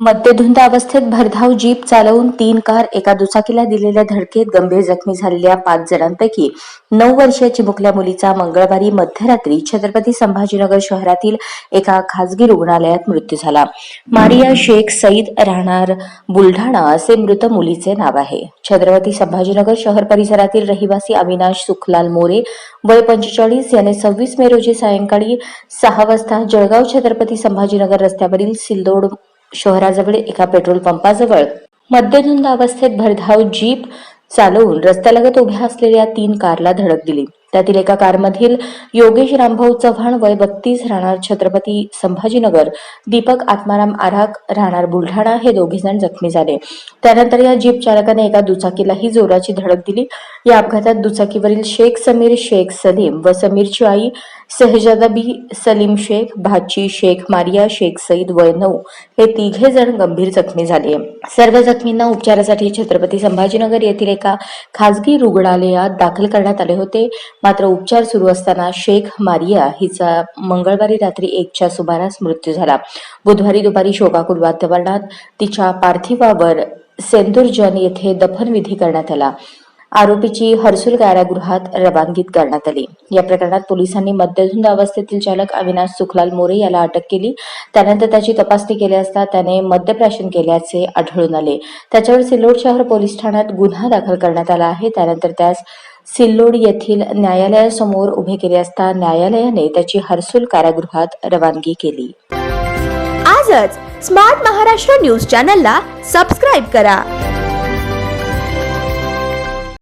मद्यधुंद अवस्थेत भरधाव जीप चालवून तीन कार एका दुचाकीला दिलेल्या धडकेत गंभीर जखमी झालेल्या पाच जणांपैकी नऊ वर्षीय चिमुकल्या मुलीचा मंगळवारी मध्यरात्री छत्रपती संभाजीनगर शहरातील एका खासगी रुग्णालयात मृत्यू झाला. मारिया शेख सईद राहणार बुलढाणा असे मृत मुलीचे नाव आहे. छत्रपती संभाजीनगर शहर परिसरातील रहिवासी अविनाश सुखलाल मोरे वय पंचेचाळीस याने सव्वीस मे रोजी सायंकाळी सहा वाजता जळगाव छत्रपती संभाजीनगर रस्त्यावरील सिल्लोड शहराजवळ एका पेट्रोल पंपाजवळ मद्यधुंद अवस्थेत भरधाव जीप चालवून रस्त्यालगत उभ्या असलेल्या तीन कारला धडक दिली. त्यातील एका कारमधील योगेश रामभाऊ चव्हाण वय बत्तीस राहणार छत्रपती संभाजीनगर दीपक आत्माराम आराक राहणार बुलढाणा हे दोघे जण जखमी झाले. त्यानंतर या जीप चालकाने एका दुचाकीलाही जोराची धडक दिली. या अपघातात दुचाकीवरील शेख समीर शेख सलीम व समीरची आई सहजादाबी सलीम शेख भाची शेख मारिया शेख सईद वय नऊ हे तिघे जण गंभीर जखमी झाले. सर्व जखमींना उपचारासाठी छत्रपती संभाजीनगर येथील एका खासगी रुग्णालयात दाखल करण्यात आले होते. मात्र उपचार सुरू असताना शेख मारिया हिचा मंगळवारी रात्री एकच्या सुमारास मृत्यू झाला. बुधवारी दुपारी शोकाकुल वातावरणात तिच्या पार्थिवावर सेंदुरजन येथे दफनविधी करण्यात आला. आरोपीची हर्सुल कारागृहात रवानगीत करण्यात आली. या प्रकरणात पोलिसांनी मद्यधुंद अवस्थेतील चालक अविनाश सुखलाल मोरे याला अटक केली. त्यानंतर त्याची तपासणी केली असता त्याने मद्यप्राशन केल्याचे आढळून आले. त्याच्यावर सिल्लोड शहर पोलीस ठाण्यात गुन्हा दाखल करण्यात आला आहे. त्यानंतर त्यास सिल्लोड येथील न्यायालयासमोर उभे केले असता न्यायालयाने त्याची हर्सुल कारागृहात रवानगी केली. आजच स्मार्ट महाराष्ट्र न्यूज चॅनलला सबस्क्राईब करा.